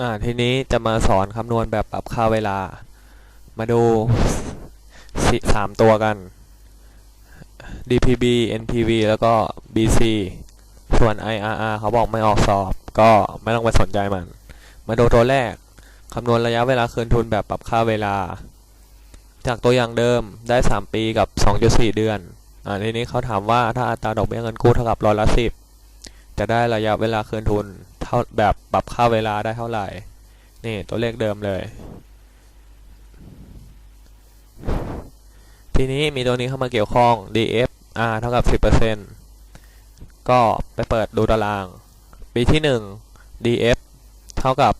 อ่าทีนี้จะมาสอนคำนวณแบบปรับค่าเวลา มาดูสิสามตัวกัน DPB NPV แล้วก็ BC ส่วน IRR เขาบอกไม่ออกสอบ ก็ไม่ต้องไปสนใจมัน มาดูตัวแรกคำนวณระยะเวลาคืนทุนแบบปรับค่าเวลา จากตัวอย่างเดิมได้ 3 ปีกับ 2.4 เดือนอ่าทีนี้เขาถามว่าถ้าอัตราดอกเบี้ยเงินกู้เท่ากับร้อยละสิบจะได้ระยะเวลาคืนทุนเท่าแบบ ปรับค่าเวลาได้เท่าไหร่ นี่ตัวเลขเดิมเลย ทีนี้มีตัวนี้เข้ามาเกี่ยวข้อง DF R เท่ากับ 10%ก็ไปเปิดดูตาราง ปีที่ 1 DF เท่ากับ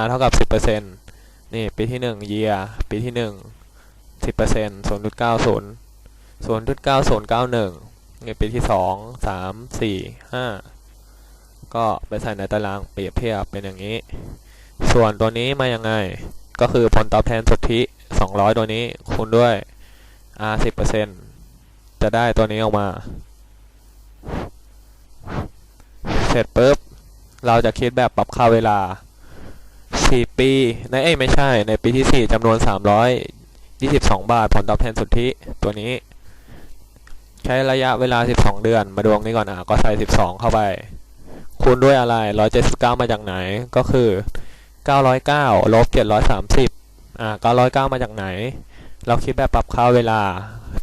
R เท่ากับ 10%นี่ปีที่1 year ปีที่ 1 10% 0.90 0.9091นี่ปีที่ 2 3 4 5 ก็ไปใส่ในตารางเปรียบเทียบเป็นอย่างนี้ ส่วนตัวนี้มายังไง ก็คือผลตอบแทนสุทธิ 200 ตัวนี้คูณด้วย R 10%จะได้ตัวนี้ออกมา เสร็จปุ๊บ เราจะคิดแบบปรับค่าเวลา 4 ปีในเอ้ไม่ใช่ ในปีที่ 4จำนวน 322 บาท ผลตอบแทนสุทธิตัวนี้ ใช้ระยะเวลา 12 เดือน มาดูตรงนี้ก่อนอะ ก็ใส่ 12 เข้าไป คูณด้วยอะไร 179 มาจากไหน ก็คือ 909ลบ730 อ่า 909 มาจากไหน เราคิดแบบปรับค่าเวลา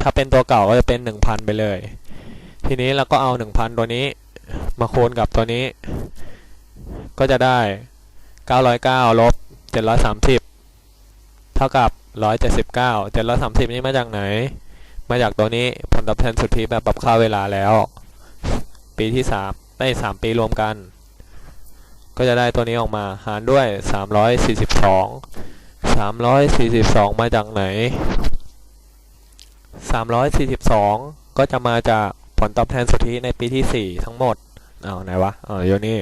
ถ้าเป็นตัวเก่าก็จะเป็น 1,000 ไปเลย ทีนี้เราก็เอา 1,000 ตัวนี้ มาคูณกับตัวนี้ ก็จะได้ 909ลบ730 เท่ากับ 179 730 นี่มาจากไหน มาจากตัวนี้ ผลตอบแทนสุทธิแบบปรับค่าเวลาแล้ว ปีที่ 3 ได้3ปีรวมกัน ก็จะได้ตัวนี้ออกมา หารด้วย342 342มาจากไหน342ก็จะมาจากผลตอบแทนสุทธิในปีที่4ทั้งหมดเอาไหนวะเอออยู่นี่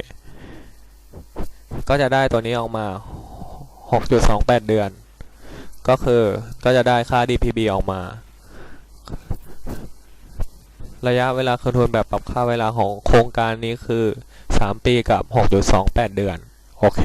ก็จะได้ตัวนี้ออกมา 6.28 เดือน ก็คือก็จะได้ค่า DPB ออกมา ระยะเวลาคืนทุนแบบปรับค่าเวลาของโครงการนี้คือ 3 ปีกับ 6.28 เดือน โอเค